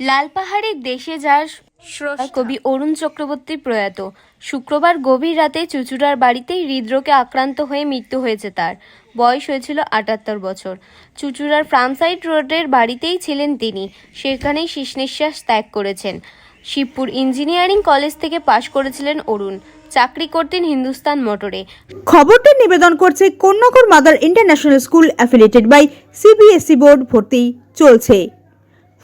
লালপাহাড়ের দেশে যার কবি অরুণ চক্রবর্তী প্রয়াত। শুক্রবার গভীর রাতে চুচুড়ার বাড়িতেই হৃদরোগে আক্রান্ত হয়ে মৃত্যু হয়েছে তার। বয়স হয়েছিল আটাত্তর বছর। চুচুড়ার ফ্রামসাইড রোডের বাড়িতেই ছিলেন তিনি। সেখানেই শেষ নিঃশ্বাস ত্যাগ করেছেন। শিবপুর ইঞ্জিনিয়ারিং কলেজ থেকে পাশ করেছিলেন অরুণ। চাকরি করতেন হিন্দুস্তান মোটরে। খবরটি নিবেদন করছে কন্যাকর mother international school affiliated by CBSE board ভর্তি চলছে।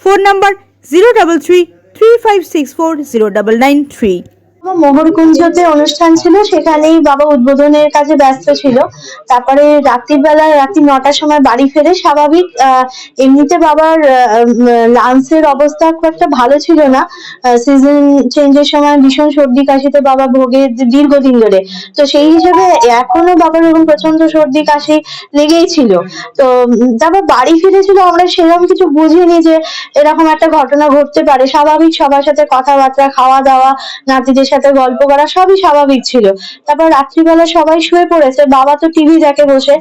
Phone number zero double three three five six four zero double nine three আমার মোহরকুঞ্জতে অনুষ্ঠান ছিল, সেখানেই বাবা উদ্বোধনের কাজে ব্যস্ত ছিল। তারপরে রাত্রির বেলা রাত্রি নটার সময় বাড়ি ফেরে স্বাভাবিক এমনিতে বাবার লাংসের অবস্থা খুব একটা ভালো ছিল না। সিজন চেঞ্জের সময় ভীষণ সর্দি কাশিতে বাবা ভোগে দীর্ঘদিন ধরে। তো সেই হিসেবে এখনও বাবার এরকম প্রচণ্ড সর্দি কাশি লেগেই ছিল। তো তারপর বাড়ি ফিরেছিল আমরা সেরকম কিছু বুঝিনি যে এরকম একটা ঘটনা ঘটতে পারে। স্বাভাবিক সবার সাথে কথাবার্তা খাওয়া দাওয়া নাতিদের সাথে গল্প করা সবই স্বাভাবিক ছিল। তারপর রাত্রিবেলা সবাই শুয়ে পড়েছে। বাবা তো টিভি দেখে বসে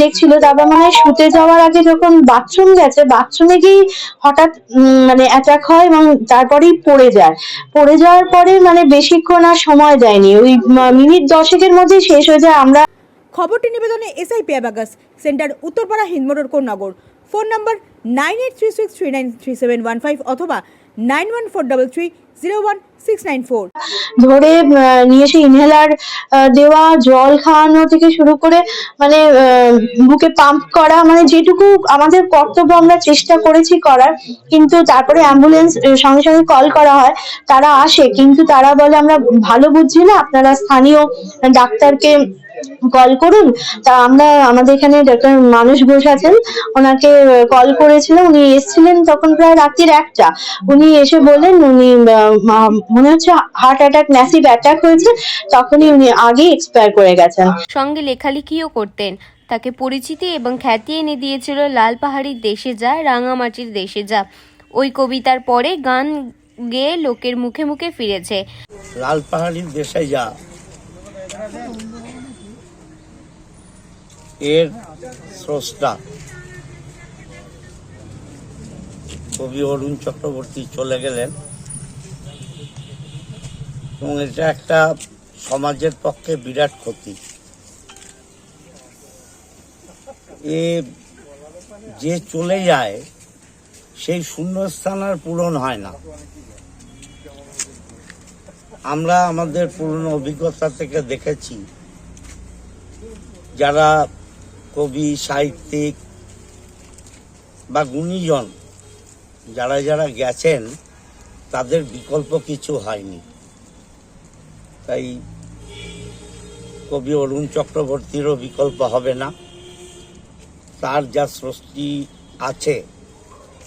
দেখছিল। তারপর মানে শুতে যাওয়ার আগে যখন বাথরুম গেছে বাথরুমে গিয়ে হঠাৎ মানে অ্যাটাক হয় এবং তারপরেই পড়ে যায়। পড়ে যাওয়ার পরে মানে বেশিক্ষণ আর সময় দেয়নি। ওই মিনিট দশেকের মধ্যেই শেষ হয়ে যায়। আমরা খবরটি নিবেদনে SI পেয়াবাগাস centre Uttarpara Hindmotor Konnagar phone number nine eight three six three nine three seven one five অথবা nine one four double three zero one six nine four. ধরে নিয়ে এসে ইনহেলার দেওয়া, জল খাওয়ানো থেকে শুরু করে মানে বুকে পাম্প করা মানে যেটুকু আমাদের কর্তব্য আমরা চেষ্টা করেছি করার, কিন্তু তারপরে অ্যাম্বুলেন্স সঙ্গে সঙ্গে কল করা হয়, তারা আসে, কিন্তু তারা বলে, আমরা ভালো বুঝছি না, আপনারা স্থানীয় ডাক্তারকে কল করুন। তা আমরা আমাদের এখানে ডাক্তার মানুষ ঘোষ আছেন। ওনাকে কল করেছিলাম উনি এসেছিলেন তখন প্রায় রাত্রির একটা। উনি এসে বললেন উনি মনে হচ্ছে হার্ট অ্যাটাক ম্যাসিভ অ্যাটাক হয়েছে। তখনই উনি আগে এক্সপায়ার করে গেছেন। সঙ্গে লেখালেখিও করতেন। তাকে পরিচিতি এবং খ্যাতি এনে দিয়েছিল লাল পাহাড়ির দেশে যা রাঙামাটির দেশে যা। ওই কবিতার পরে গান গেয়ে লোকের মুখে মুখে ফিরেছে। লাল পাহাড়ির দেশে যা। এর স্রষ্টা কবি অরুণ চক্রবর্তী চলে গেলেন। এবং এটা একটা সমাজের পক্ষে বিরাট ক্ষতি। এ যে চলে যায়, সেই শূন্যস্থান আর পূরণ হয় না। আমরা আমাদের পুরনো অভিজ্ঞতা থেকে দেখেছি, যারা কবি, সাহিত্যিক বা গুণীজন যারা যারা গেছেন, তাদের বিকল্প কিছু হয়নি। তাই কবি অরুণ চক্রবর্তীরও বিকল্প হবে না। তার যা সৃষ্টি আছে,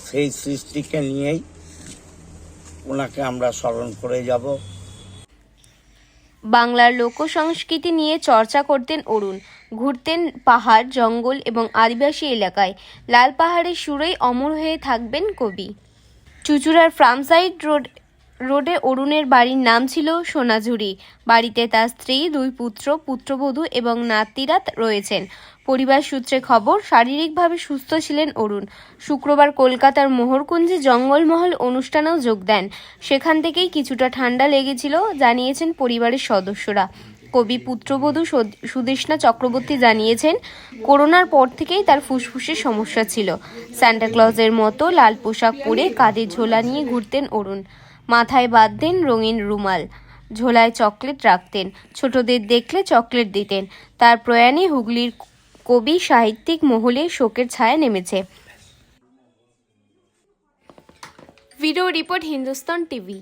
সেই সৃষ্টিকে নিয়েই ওনাকে আমরা স্মরণ করে যাব। বাংলার লোক সংস্কৃতি নিয়ে চর্চা করতেন অরুণ। ঘুরতেন পাহাড়, জঙ্গল এবং আদিবাসী এলাকায়। লাল পাহাড়ের সুরেই অমর হয়ে থাকবেন কবি। চুচুড়ার ফ্রামসাইড রোড রোডে অরুণের বাড়ির নাম ছিল সোনাঝুরি। বাড়িতে তার স্ত্রী, দুই পুত্র, পুত্রবধূ এবং নাতিরা রয়েছেন। পরিবার সূত্রে খবর, শারীরিকভাবে সুস্থ ছিলেন অরুণ। শুক্রবার কলকাতার মোহরকুঞ্জে জঙ্গলমহল অনুষ্ঠানেও যোগ দেন। সেখান থেকেই কিছুটা ঠান্ডা লেগেছিল, জানিয়েছেন পরিবারের সদস্যরা। কবি পুত্রবধূ সুদেষ্ণা চক্রবর্তী জানিয়েছেন, করোনার পর থেকেই তার ফুসফুসের সমস্যা ছিল। স্যান্টাক্লজের মতো লাল পোশাক পরে কাঁধে ঝোলা নিয়ে ঘুরতেন অরুণ। মাথায় বাঁধতেন রঙিন রুমাল। ঝোলায় চকলেট রাখতেন। ছোটদের দেখলে চকলেট দিতেন। তার প্রয়াণে হুগলির কবি সাহিত্যিক মহলে শোকের ছায়া নেমেছে। Video report Hindustan TV.